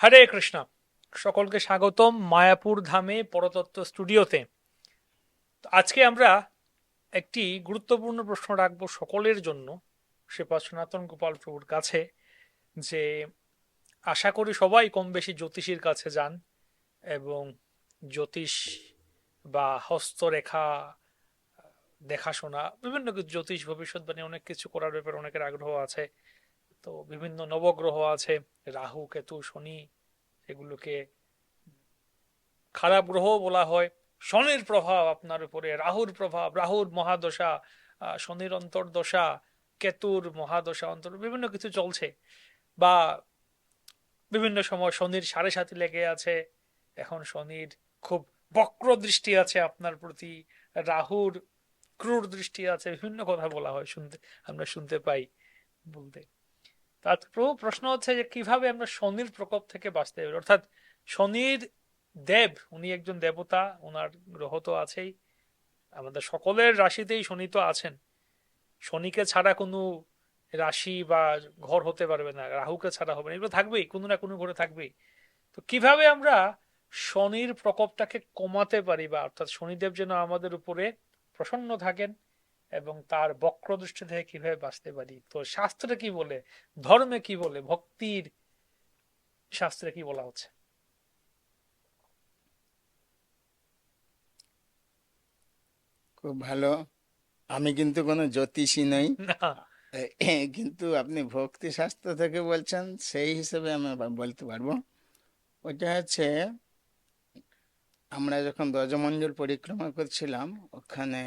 হরে কৃষ্ণ। সকলকে স্বাগতম মায়াপুর ধামে পরতত্ত্ব স্টুডিওতে। আজকে আমরা একটি গুরুত্বপূর্ণ প্রশ্ন রাখব সকলের জন্য শ্রীপাদ সনাতন গোপাল প্রভুর কাছে, যে আশা করি সবাই কম বেশি জ্যোতিষীর কাছে যান এবং জ্যোতিষ বা হস্তরেখা, দেখাশোনা, বিভিন্ন জ্যোতিষ ভবিষ্যৎবাণী, অনেক কিছু করার ব্যাপারে অনেকের আগ্রহ আছে। তো বিভিন্ন নবগ্রহ আছে, রাহু, কেতু, শনি, এগুলোকে খারাপ গ্রহ বলা হয়। শনির প্রভাব আপনার উপরে, রাহুর প্রভাব, রাহুর মহাদশা শনির অন্তর্দশা, কেতুর মহাদশা অন্তর, বিভিন্ন কিছু চলছে। বা বিভিন্ন সময় শনির সাড়ে সাথে লেগে আছে, এখন শনির খুব বক্র দৃষ্টি আছে আপনার প্রতি, রাহুর ক্রূর দৃষ্টি আছে, বিভিন্ন কথা বলা হয়, শুনতে, আমরা শুনতে পাই বলতে। তার প্রশ্ন হচ্ছে যে কীভাবে আমরা শনির প্রকোপ থেকে বাঁচতে পারি? অর্থাৎ শনির দেব, উনি একজন দেবতা ওনার গ্রহ তো আছেই। আমাদের সকলের রাশিতেই শনি তো আছেন। শনিকে ছাড়া কোনো রাশি বা ঘর হতে পারবে না, রাহুকে ছাড়া হবে না। এগুলো থাকবেই, কোনো না কোনো ঘরে থাকবেই। তো কীভাবে আমরা শনির প্রকোপটাকে কমাতে পারি বা অর্থাৎ শনিদেব যেন আমাদের উপরে প্রসন্ন থাকেন এবং তার বক্রদৃষ্টি থেকে কীভাবে বাঁচতে পারি? তো শাস্ত্রে কি বলে? ধর্মে কি বলে? ভক্তির শাস্ত্রে কি বলা হচ্ছে? খুব ভালো। আমি কিন্তু কোনো জ্যোতিষী নই। কিন্তু আপনি ভক্তি শাস্ত্র থেকে বলছেন সেই হিসেবে আমি বলতে পারব। ওটা হচ্ছে আমরা যখন ব্রজমণ্ডল পরিক্রমা করছিলাম ওখানে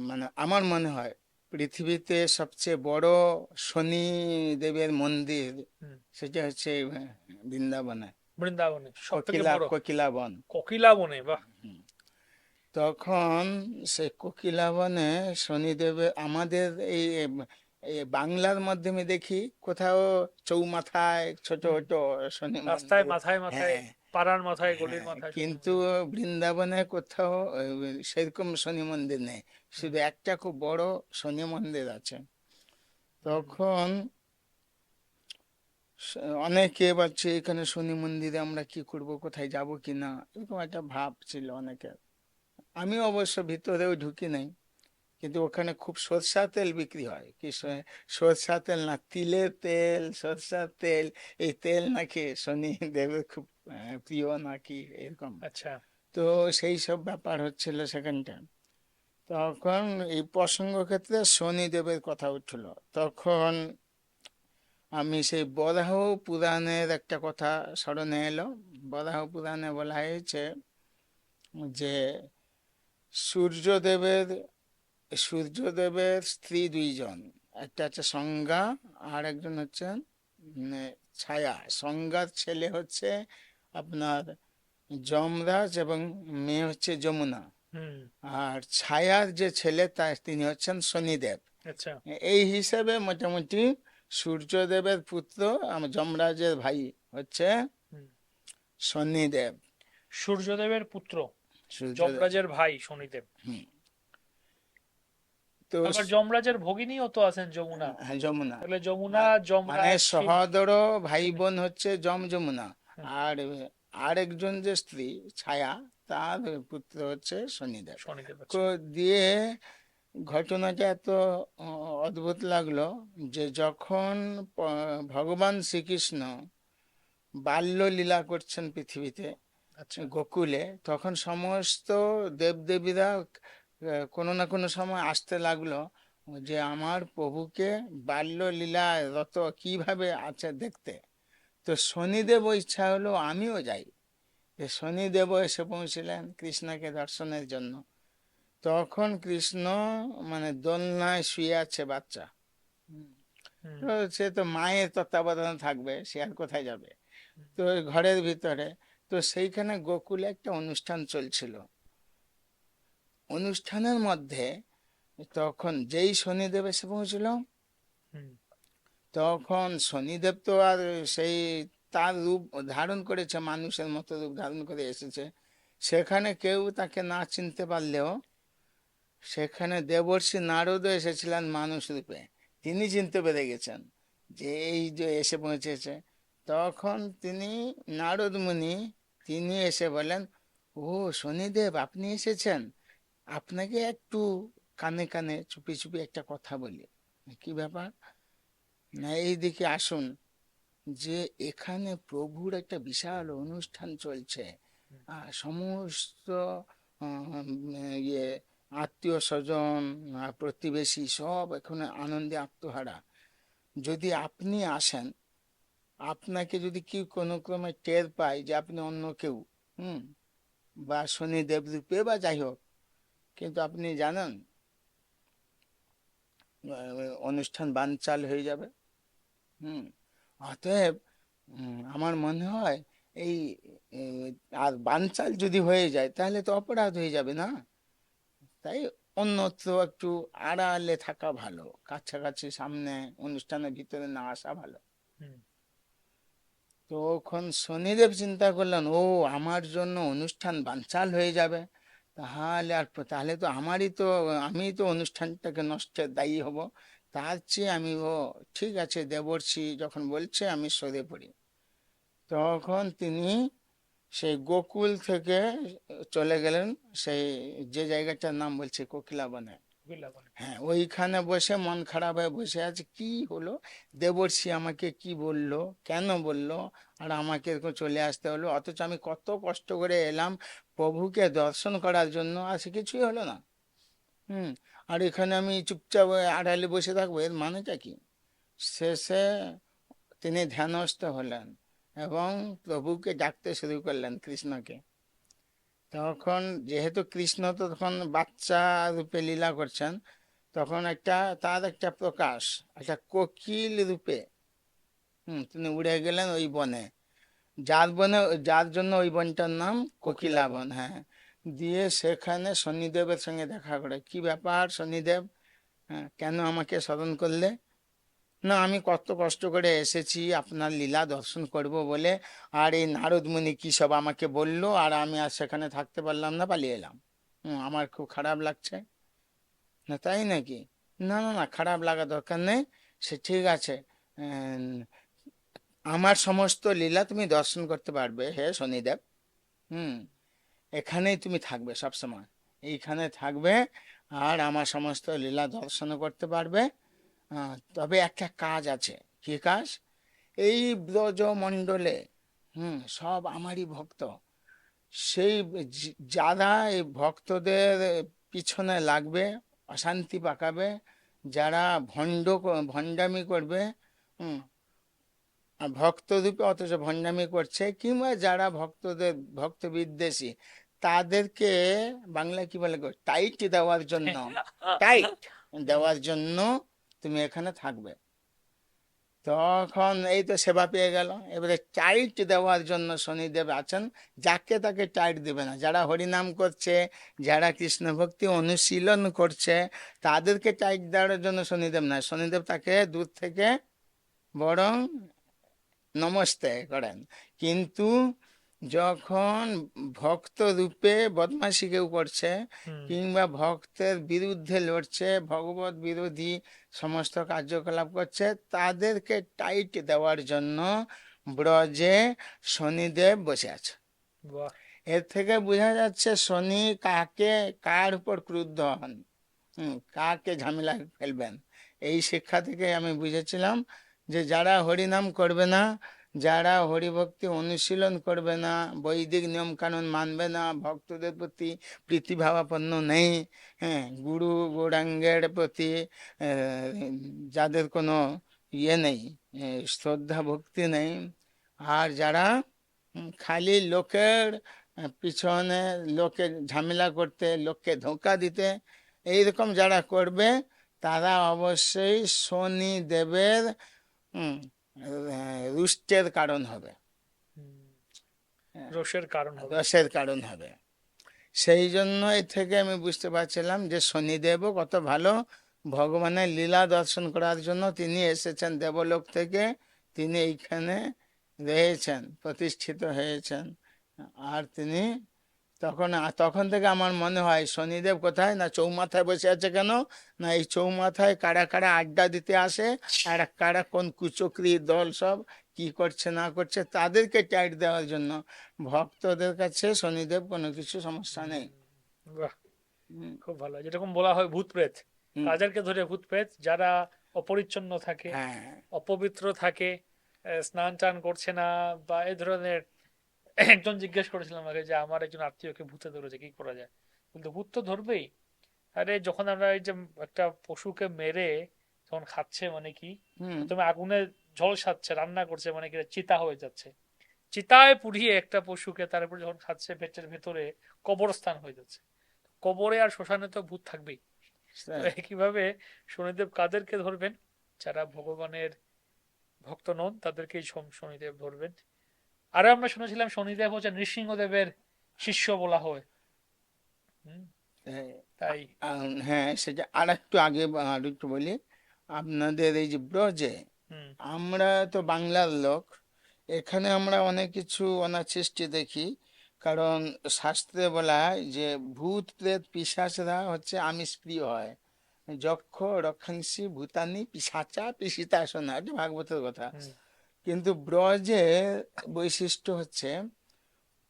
মানে আমার মনে হয় পৃথিবীতে সবচেয়ে বড় শনি দেবের মন্দির সেটা হচ্ছে বৃন্দাবনে। বৃন্দাবনে সব থেকে কোকিলা বড়। কোকিলা বন কোকিলা বনে বাহ তখন সেই কোকিলাবনে শনিদেবের আমাদের এই এই বাংলার মাধ্যমে দেখি কোথাও চৌমাথায় ছোট ছোট শনি রাস্তায় মাথায় মাথায়। হ্যাঁ, পাড়ার মাথায় গলির হ্যাঁ, মাথায় কিন্তু বৃন্দাবনে কোথাও সেরকম শনি মন্দির নেই। শুধু একটা খুব বড় শনি মন্দির আছে। তখন অনেকে বলছে এখানে শনি মন্দিরে আমরা কি করব কোথায় যাব কি না? এরকম একটা ভাব ছিল অনেকের আমি অবশ্য ভিতরেও ঢুকি নাই কিন্তু ওখানে খুব সরষা তেল বিক্রি হয়। কি সরষা তেল না তিলের তেল সরষার তেল এই তেল নাকি শনি দেবের খুব প্রিয় নাকি এরকম। আচ্ছা। তো সেই সব ব্যাপার হচ্ছিল সেখানটা। তখন এই প্রসঙ্গ ক্ষেত্রে শনিদেবের কথা উঠল। তখন আমি সেই বরাহ পুরাণের একটা কথা স্মরণে এলো। বরাহ পুরাণে বলা হয়েছে যে সূর্যদেবের সূর্যদেবের স্ত্রী দুইজন। একটা হচ্ছে সংজ্ঞা আর একজন হচ্ছেন মানে ছায়া। সংজ্ঞার ছেলে হচ্ছে আপনার যমরাজ এবং মেয়ে হচ্ছে যমুনা। আর ছায়ার যে ছেলে তা তিনি হচ্ছেন শনিদেব। আচ্ছা। এই হিসেবে মোটামুটি সূর্যদেবের পুত্র আমার যমরাজের ভাই হচ্ছে শনিদেব। সূর্যদেবের পুত্র যমরাজের ভাই শনিদেব। তো যমরাজের ভগিনীও তো আছেন যমুনা। হ্যাঁ, যমুনা। তাহলে যমুনা মানে যমরাজ সহদর ভাই বোন হচ্ছে যম যমুনা। আর আরেকজন যে স্ত্রী ছায়া তার পুত্র হচ্ছে শনিদেব। আচ্ছা। তো দিয়ে ঘটনাটা এত অদ্ভুত লাগল যে যখন ভগবান শ্রীকৃষ্ণ বাল্য লীলা করছেন পৃথিবীতে আচ্ছা। গোকুলে তখন সমস্ত দেবদেবীরা কোনো না কোনো সময় আসতে লাগল যে আমার প্রভুকে বাল্য লীলা রত কীভাবে আছে দেখতে। তো শনিদেব ইচ্ছা হলো আমিও যাই। যে শনিদেব এসে পৌঁছিলেন কৃষ্ণকে দর্শনের জন্য। তখন কৃষ্ণ মানে দোলনায় শুয়ে আছে বাচ্চা। তো সে তো মায়ের তত্ত্বাবধানে থাকবে সে আর কোথায় যাবে? তো ঘরের ভিতরে তো সেইখানে গোকুলে একটা অনুষ্ঠান চলছিল। অনুষ্ঠানের মধ্যে তখন যেই শনিদেব এসে পৌঁছলো তখন শনিদেব তো আর সেই তার রূপ ধারণ করেছে, মানুষের মতো রূপ ধারণ করে এসেছে। সেখানে কেউ তাকে না চিনতে পারলেও সেখানে দেবর্ষী নারদও এসেছিলেন মানুষ রূপে। তিনি চিনতে পেরে গেছেন যে এই যে এসে পৌঁছেছে। তখন তিনি নারদ মুনি, তিনি এসে বলেন, ও শনিদেব, আপনি এসেছেন? আপনাকে একটু কানে কানে চুপি চুপি একটা কথা বলি। কি ব্যাপার? না, এইদিকে আসুন। যে এখানে প্রভুর একটা বিশাল অনুষ্ঠান চলছে আর সমস্ত ইয়ে আত্মীয় স্বজন প্রতিবেশী সব এখানে আনন্দে আত্মহারা। যদি আপনি আসেন, আপনাকে যদি কি কোনো ক্রমে টের পায় যে আপনি অন্য কেউ, হুম, বা শনি দেবরূপে বা যাই হোক, কিন্তু আপনি জানেন অনুষ্ঠান বানচাল হয়ে যাবে। হুম অতএব উম, আমার মনে হয় এই এ, আর বানচাল যদি হয়ে যায় তাহলে তো অপরাধ হয়ে যাবে না? তাই অন্যত্র একটু আড়ালে থাকা ভালো কাছাকাছি সামনে অনুষ্ঠানের ভিতরে না আসা ভালো। হুম। তখন শনিদেব চিন্তা করলেন ও আমার জন্য অনুষ্ঠান বানচাল হয়ে যাবে তাহলে আর প- তাহলে তো আমারই তো আমি তো অনুষ্ঠানটাকে নষ্টের দায়ী হব। তার চেয়ে আমি ও ঠিক আছে দেবর্ষি যখন বলছে আমি সরে পড়ি। তখন তিনি সেই গোকুল থেকে চলে গেলেন সেই যে জায়গাটার নাম বলছে কোকিলাবনে। হ্যাঁ ওইখানে বসে মন খারাপ হয়ে বসে আছে কি হলো? দেবর্ষি আমাকে কি বলল? কেন বলল? আর আমাকে এরকম চলে আসতে হলো? অথচ আমি কত কষ্ট করে এলাম প্রভুকে দর্শন করার জন্য আর সে কিছুই হলো না। হুম আর এখানে আমি চুপচাপ আড়ালে বসে থাকব, এর মানেটা কি? শেষে তিনি ধ্যানস্থ হলেন এবং প্রভুকে ডাকতে শুরু করলেন কৃষ্ণকে। তখন যেহেতু কৃষ্ণ তো তখন বাচ্চা রূপে লীলা করছেন, তখন একটা, তার একটা প্রকাশ, একটা কোকিল রূপে, হুম, তিনি উড়ে গেলেন ওই বনে। যার বনে, যার জন্য ওই বনটার নাম কোকিলা বন হ্যাঁ। দিয়ে সেখানে শনিদেবের সঙ্গে দেখা করে। কি ব্যাপার শনিদেব? হ্যাঁ কেন আমাকে স্মরণ করলে? না, আমি কত কষ্ট করে এসেছি, আপনার লীলা দর্শন করব বলে। আর এই নারদ মুনি কি সব আমাকে বলল? আর আমি আর সেখানে থাকতে পারলাম না, পালিয়ে এলাম। আমার খুব খারাপ লাগছে। না, তাই নাকি? না না না, খারাপ লাগা দরকার নেই। সে ঠিক আছে। আমার সমস্ত লীলা তুমি দর্শন করতে পারবে, হে শনিদেব। হুম। এখানেই তুমি থাকবে সব সময় এইখানে থাকবে আর আমার সমস্ত লীলা দর্শন করতে পারবে। তবে একটা কাজ আছে। কি কাজ? এই ব্রজ মণ্ডলে হুম, সব আমারই ভক্ত। সেই যারা এই ভক্তদের পিছনে লাগবে, অশান্তি পাকাবে, যারা ভণ্ড ভণ্ডামি করবে, হুম ভক্তরূপে অথচ ভণ্ডামি করছে, কিংবা যারা ভক্তদের ভক্ত বিদ্বেষী তাদেরকে বাংলায় কি বলে টাইট দেওয়ার জন্য। টাইট দেওয়ার জন্য তুমি এখানে থাকবে। তখন এই তো সেবা পেয়ে গেল। এবারে টাইট দেওয়ার জন্য শনিদেব আছেন। যাকে তাকে টাইট দেবে না। যারা হরিনাম করছে যারা কৃষ্ণ ভক্তি অনুশীলন করছে তাদেরকে টাইট দেওয়ার জন্য শনিদেব না শনিদেব তাকে দূর থেকে বরং নমস্তে করেন। কিন্তু যখন ভক্ত রূপে বদমাশি কেউ করছে কিংবা ভক্তের বিরুদ্ধে লড়ছে ভগবত বিরোধী সমস্ত কার্যকলাপ করছে তাদেরকে টাইট দেওয়ার জন্য ব্রজে শনিদেব বসে আছে। এর থেকে বোঝা যাচ্ছে শনি কাকে কার উপর ক্রুদ্ধ হন কাকে ঝামেলা ফেলবেন। এই শিক্ষা থেকে আমি বুঝেছিলাম যে যারা হরিনাম করবে না যারা হরিভক্তি অনুশীলন করবে না, বৈদিক নিয়ম কানুন মানবে না, ভক্তদের প্রতি প্রীতিভাবাপন্ন নেই হ্যাঁ গুরু গৌরাঙ্গের প্রতি যাদের কোনো ইয়ে নেই শ্রদ্ধা ভক্তি নেই, আর যারা খালি লোকের পিছনে লোকে ঝামেলা করতে, লোককে ধোঁকা দিতে, এইরকম যারা করবে, তারা অবশ্যই শনি দেবের রুষ্টের কারণ হবে। রোষের কারণ হবে। রসের কারণ হবে। সেই জন্য এর থেকে আমি বুঝতে পারছিলাম যে শনিদেবও কত ভালো ভগবানের লীলা দর্শন করার জন্য তিনি এসেছেন। দেবলোক থেকে তিনি এইখানে রয়েছেন প্রতিষ্ঠিত হয়েছেন। আর তিনি তখন তখন থেকে আমার মনে হয় শনিদেব কোথায়? না চৌমাথায় বসে আছে কেন? না এই চৌমাথায় কারা কারা আড্ডা দিতে আসে? আর কারা কোন কুচক্রি দল সব কি করছে না করছে তাদেরকে টাইট দেওয়ার জন্য। ভক্তদের কাছে শনিদেব কোনো কিছু সমস্যা নেই। বাহ! খুব ভালো। যেরকম বলা হয় ভূত প্রেত। তাদেরকে ধরে ভূত প্রেত? যারা অপরিচ্ছন্ন থাকে হ্যাঁ। অপবিত্র থাকে স্নান টান করছে না বা এই ধরনের একজন জিজ্ঞেস করেছিলাম আমাকে যে আমার একজন আত্মীয়কে ভূতে ধরেছে কি করা যায়? বলতে ভূত তো ধরবেই। আরে যখন আমরা এই যে একটা পশুকে মেরে যখন খাচ্ছে মানে কি তুমি আগুনে ঝলসাচ্ছে রান্না করছে মানে কি চিতা হয়ে যাচ্ছে। চিতায় পুড়িয়ে একটা পশুকে তারপর যখন খাচ্ছে পেটের ভেতরে কবরস্থান হয়ে যাচ্ছে। কবরে আর শ্মশানে তো ভূত থাকবেই। একইভাবে শনিদেব কাদেরকে ধরবেন? যারা ভগবানের ভক্ত নন তাদেরকেই শনিদেব ধরবেন। আরও আমরা শুনেছিলাম শনিদেব হচ্ছে নৃসিংহদেবের শিষ্য বলা হয়। হ্যাঁ, তাই। হ্যাঁ সেটা আর একটু আগে আর একটু বলি। আপনাদের এই যে ব্রজে আমরা তো বাংলার লোক এখানে আমরা অনেক কিছু অনাসৃষ্টি দেখি। কারণ শাস্ত্রে বলা হয় যে ভূত প্রেত পিশাচরা হচ্ছে আমিষ প্রিয় হয়। যক্ষ রক্ষাংসী ভূতানি পিশাচা পিসিতাসনা এটা ভাগবতের কথা। কিন্তু ব্রজে বৈশিষ্ট্য হচ্ছে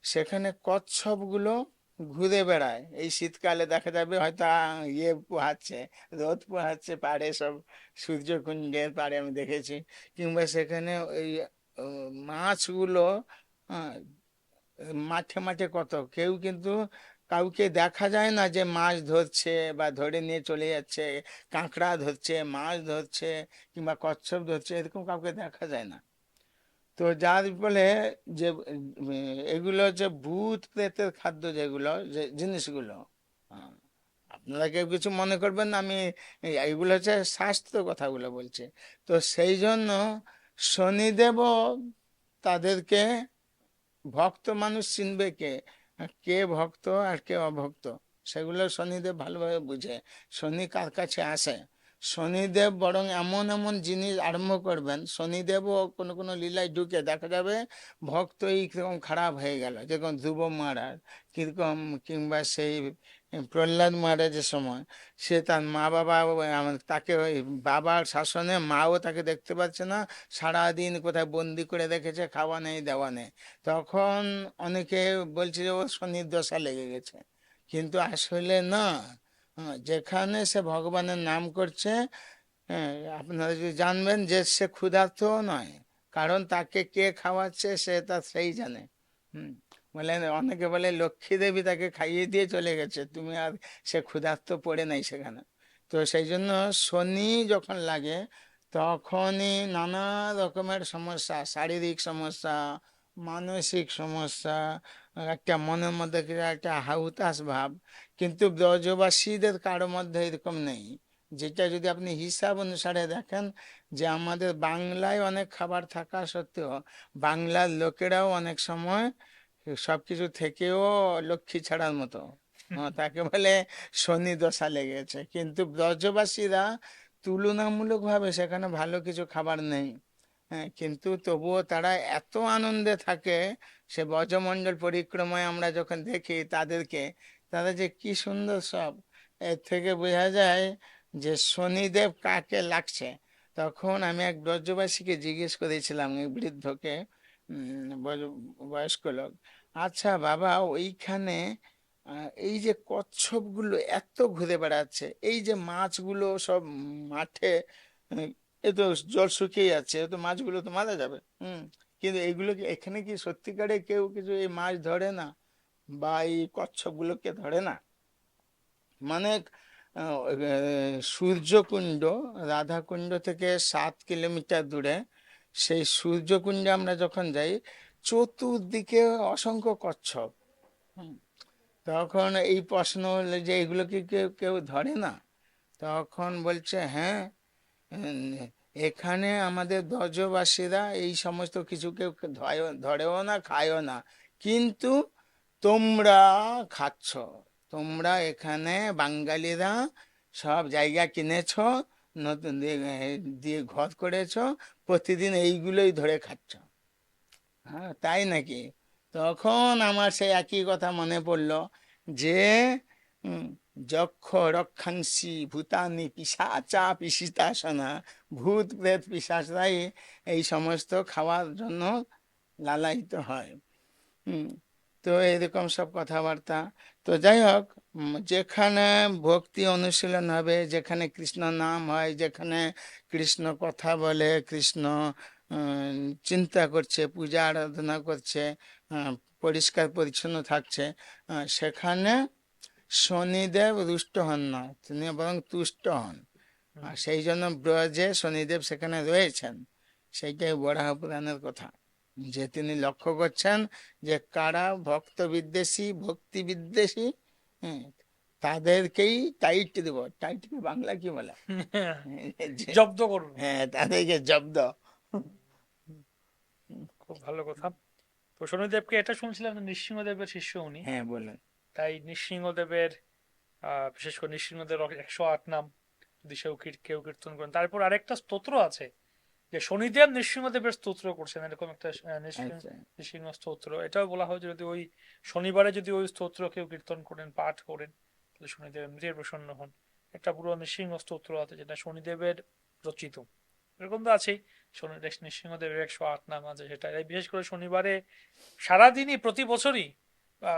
সেখানে কচ্ছপগুলো ঘুরে বেড়ায়। এই শীতকালে দেখা যাবে হয়তো ইয়ে পোহাচ্ছে, রোদ পোহাচ্ছে, পাড়ে সব সূর্যকুণ্ডের পাড়ে আমি দেখেছি। কিংবা সেখানে ওই মাছগুলো মাঠে মাঠে কত। কেউ কিন্তু কাউকে দেখা যায় না যে মাছ ধরছে বা ধরে নিয়ে চলে যাচ্ছে, কাঁকড়া ধরছে, মাছ ধরছে কিংবা কচ্ছপ ধরছে, এরকম কাউকে দেখা যায় না। তো যার ফলে যে এগুলো হচ্ছে ভূত প্রেতের খাদ্য যেগুলো, যে জিনিসগুলো। আপনারা কেউ কিছু মনে করবেন আমি এগুলো হচ্ছে শাস্ত্র কথাগুলো বলছি। তো সেই জন্য শনিদেবও তাদেরকে ভক্ত মানুষ চিনবে কে কে ভক্ত আর কে অভক্ত, সেগুলো শনিদেব ভালোভাবে বুঝে। শনি কার কাছে আসে? শনিদেব বরং এমন এমন জিনিস আরম্ভ করবেন, শনিদেবও কোনো কোনো লীলায় ঢুকে দেখা যাবে ভক্তই কীরকম খারাপ হয়ে গেল, যেরকম ধ্রুব মহারাজ, কীরকম কিংবা সেই প্রহ্লাদ মহারাজের সময়, সে তার মা বাবা তাকে ওই বাবার শাসনে মাও তাকে দেখতে পাচ্ছে না, সারাদিন কোথায় বন্দি করে রেখেছে, খাওয়া নেই, দেওয়া নেই। তখন অনেকে বলছে যে, ও শনির দশা লেগে গেছে। কিন্তু আসলে না। যেখানে সে ভগবানের নাম করছে হ্যাঁ, আপনারা যদি জানবেন যে সে ক্ষুধার্তও নয় কারণ তাকে কে খাওয়াচ্ছে সে তা সেই জানে। হুম বলে অনেকে বলে লক্ষ্মী দেবী তাকে খাইয়ে দিয়ে চলে গেছে তুমি আর সে ক্ষুধার্ত পড়ে নাই সেখানে। তো সেই জন্য শনি যখন লাগে তখনই নানা রকমের সমস্যা শারীরিক সমস্যা মানসিক সমস্যা একটা মনের মধ্যে একটা হাউতাস ভাব কিন্তু ব্রজবাসীদের কারও মধ্যে এরকম নেই। যেটা যদি আপনি হিসাব অনুসারে দেখেন যে আমাদের বাংলায় অনেক খাবার থাকা সত্ত্বেও বাংলার লোকেরাও অনেক সময় সবকিছু থেকেও লক্ষ্মী ছাড়ার মতো। তাকে বলে শনি দশা লেগেছে। কিন্তু ব্রজবাসীরা তুলনামূলকভাবে সেখানে ভালো কিছু খাবার নেই। হ্যাঁ কিন্তু তবুও তারা এত আনন্দে থাকে সে ব্রজমণ্ডল পরিক্রমায় আমরা যখন দেখি তাদেরকে তারা যে কি সুন্দর সব। এর থেকে বোঝা যায় যে শনিদেব কাকে লাগছে। তখন আমি এক ব্রজবাসীকে জিজ্ঞেস করেছিলাম বৃদ্ধকে বয়স্ক লোক আচ্ছা বাবা, ওইখানে এই যে কচ্ছপগুলো এত ঘুরে বেড়াচ্ছে, এই যে মাছগুলো সব মাঠে, এ তো জল শুকিয়ে যাচ্ছে তো মাছগুলো তো মারা যাবে। হুম। কিন্তু এইগুলো কি এখানে কি সত্যিকারে কেউ কিছু এই মাছ ধরে না? বা এই কচ্ছপগুলোকে ধরে না? মানে সূর্যকুণ্ড রাধাকুণ্ড থেকে সাত কিলোমিটার দূরে সেই সূর্যকুণ্ডে আমরা যখন যাই চতুর্দিকে অসংখ্য কচ্ছপ। হুম। তখন এই প্রশ্ন হলো যে এগুলো কি কেউ কেউ ধরে না? তখন বলছে হ্যাঁ এখানে আমাদের ব্রজবাসীরা এই সমস্ত কিছু কেউ ধরেও না, খায়ও না। কিন্তু তোমরা খাচ্ছ। তোমরা এখানে বাঙালিরা সব জায়গা কিনেছো, নতুন দিয়ে ঘর করেছ, প্রতিদিন এইগুলোই ধরে খাচ্ছ। হ্যাঁ তাই নাকি? তখন আমার সেই একই কথা মনে পড়ল যে যক্ষ রক্ষাংসি ভূতানি পিসাচা পিসিতাসনা ভূত, প্রেত পিসাচরাই এই সমস্ত খাওয়ার জন্য লালায়িত হয়। তো এরকম সব কথাবার্তা। তো যাই হোক যেখানে ভক্তি অনুশীলন হবে, যেখানে কৃষ্ণ নাম হয়, যেখানে কৃষ্ণ কথা বলে, কৃষ্ণ চিন্তা করছে, পূজা আরাধনা করছে পরিষ্কার পরিচ্ছন্ন থাকছে সেখানে শনিদেব রুষ্ট হন না তিনি বরং তুষ্ট হন। আর সেই জন্য ব্রজে শনিদেব সেখানে রয়েছেন। সেইটাই বরাহ পুরাণের কথা। যে তিনি লক্ষ্য করছেন যে কারা ভক্ত বিদ্বেষী ভক্তি বিদ্বেষী তাদেরকেই টাইট দেব। টাইটকে বাংলা কি বলে? জব্দ করুন। হ্যাঁ তাদেরকে জব্দ। খুব ভালো কথা। তো শনিদেবকে এটা শুনছিলাম নৃসিংহদেবের শিষ্য উনি। হ্যাঁ বলেন। তাই নৃসিংহদেবের বিশেষ করে নৃসিংহদেবের একশো আট নাম যদি সেও কেউ কীর্তন করেন। তারপর আরেকটা স্তোত্র আছে যে শনিদেব নৃসিংহদেবের স্তোত্র করছেন এরকম একটা নৃসিংহ আচ্ছা। স্তোত্র। এটাও বলা হয় যদি ওই শনিবারে যদি ওই স্তোত্র কেউ কীর্তন করেন পাঠ করেন তাহলে শনিদেব এমনিতেই প্রসন্ন হন। একটা পুরো নৃসিংহ স্তোত্র আছে যেটা শনিদেবের রচিত। এরকম তো আছেই। শনি নৃসিংহদেবের একশো আট নাম আছে সেটা। বিশেষ করে শনিবারে সারাদিনই প্রতি বছরই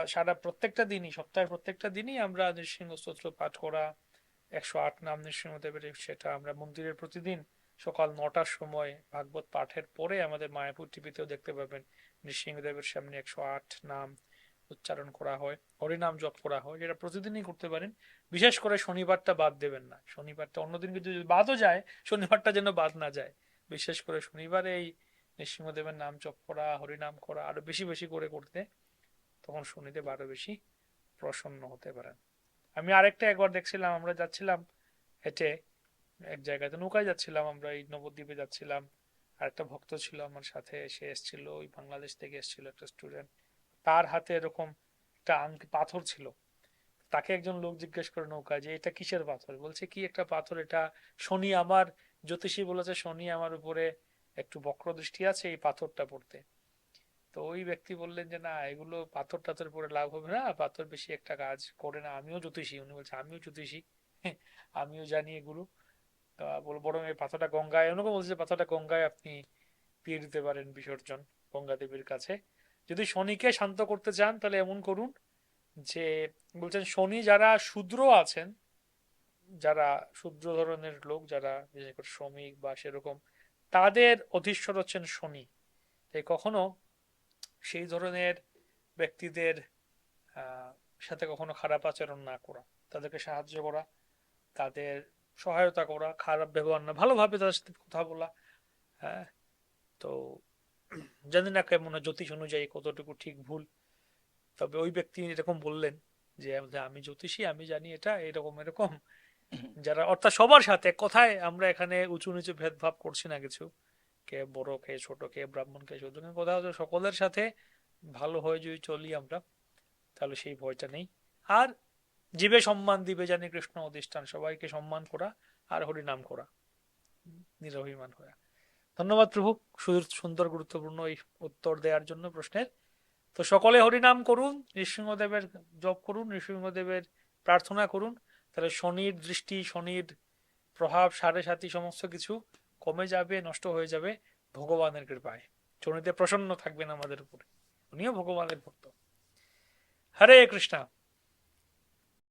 সারা প্রত্যেকটা দিনই, সপ্তাহের প্রত্যেকটা দিনই আমরা নৃসিংহ স্তোত্র পাঠ করা, একশো আট নাম নৃসিংহদেবের সেটা আমরা মন্দিরের প্রতিদিন সকাল নটার সময় ভাগবত পাঠের পরে আমাদের মায়াপুর টিভিতেও দেখতে পাবেন। নৃসিংহদেবের সামনে একশো আট নাম উচ্চারণ করা হয়, হরিনাম জপ করা হয় যেটা প্রতিদিনই করতে পারেন। বিশেষ করে শনিবারটা বাদ দেবেন না, শনিবারটা অন্যদিন কিন্তু যদি বাদও যায়, শনিবারটা যেন বাদ না যায়। বিশেষ করে শনিবারে এই নৃসিংহদেবের নাম জপ করা, হরিনাম করা, আরও বেশি বেশি করে করতে তখন শনিদেব আরও বেশি প্রসন্ন হতে পারেন। আমি আরেকটা একবার দেখছিলাম, আমরা যাচ্ছিলাম হেঁটে, এক জায়গাতে নৌকায় যাচ্ছিলাম, আমরা এই নবদ্বীপে যাচ্ছিলাম। আর একটা ভক্ত ছিল আমার সাথে, সে এসেছিল, ওই বাংলাদেশ থেকে এসেছিল একটা স্টুডেন্ট তার হাতে এরকম একটা আংটি, পাথর ছিল। তাকে একজন লোক জিজ্ঞেস করে নৌকা যে, এটা কিসের পাথর? বলছে, কি একটা পাথর, এটা শনি আমার, জ্যোতিষী বলেছে শনি আমার উপরে একটু বক্র দৃষ্টি আছে এই পাথরটা পড়তে। তো ওই ব্যক্তি বললেন যে, না, এগুলো পাথর টাথর পরে লাভ হবে না, পাথর বেশি একটা কাজ করে না। আমিও জ্যোতিষী। উনি বলছে, আমিও জ্যোতিষী। আমিও জানি এগুলো। বল- বরং এই পাথরটা গঙ্গায়, ওনাকে বলছে যে, পাথরটা গঙ্গায় আপনি দিয়ে দিতে পারেন বিসর্জন গঙ্গা দেবীর কাছে। যদি শনিকে শান্ত করতে চান, তাহলে এমন করুন যে, বলছেন শনি যারা শূদ্র আছেন, যারা শূদ্র ধরনের লোক, যারা বিশেষ করে শ্রমিক বা সেরকম, তাদের অধীশ্বর হচ্ছেন শনি। তাই কখনো সেই ধরনের ব্যক্তিদের সাথে কখনো খারাপ আচরণ না করা। তাদেরকে সাহায্য করা তাদের সহায়তা করা খারাপ ব্যবহার না ভালোভাবে তাদের সাথে কথা বলা হ্যাঁ? তো জানি না কেমন জ্যোতিষ অনুযায়ী কতটুকু ঠিক ভুল। তবে ওই ব্যক্তি এরকম বললেন যে যে আমি জ্যোতিষী আমি জানি এটা এরকম এরকম। যারা অর্থাৎ সবার সাথে কথায় আমরা এখানে উঁচু নিচু ভেদভাব করছি না কিছু। কে বড় কে ছোট কে ব্রাহ্মণ কে শূদ্র কিন্তু কথা হচ্ছে সকলের সাথে ভালো হয়ে যদি চলি আমরা, তাহলে সেই ভয়টা নেই। আর জীবে সম্মান দিবে জানি কৃষ্ণ অধিষ্ঠান, সবাইকে সম্মান করা আর হরিনাম করা, নিরভিমান হয়ে। ধন্যবাদ প্রভু সুন্দর গুরুত্বপূর্ণ এই উত্তর দেওয়ার জন্য প্রশ্নের। তো সকলে হরিনাম করুন, নৃসিংহদেবের জপ করুন, নৃসিংহদেবের প্রার্থনা করুন। তাহলে শনির দৃষ্টি, শনির প্রভাব, সাড়ে সাথী সমস্ত কিছু কমে যাবে, নষ্ট হয়ে যাবে ভগবানের কৃপায়। শনিদেব প্রসন্ন থাকবেন আমাদের উপরে। উনিও ভগবানের ভক্ত। হরে কৃষ্ণা।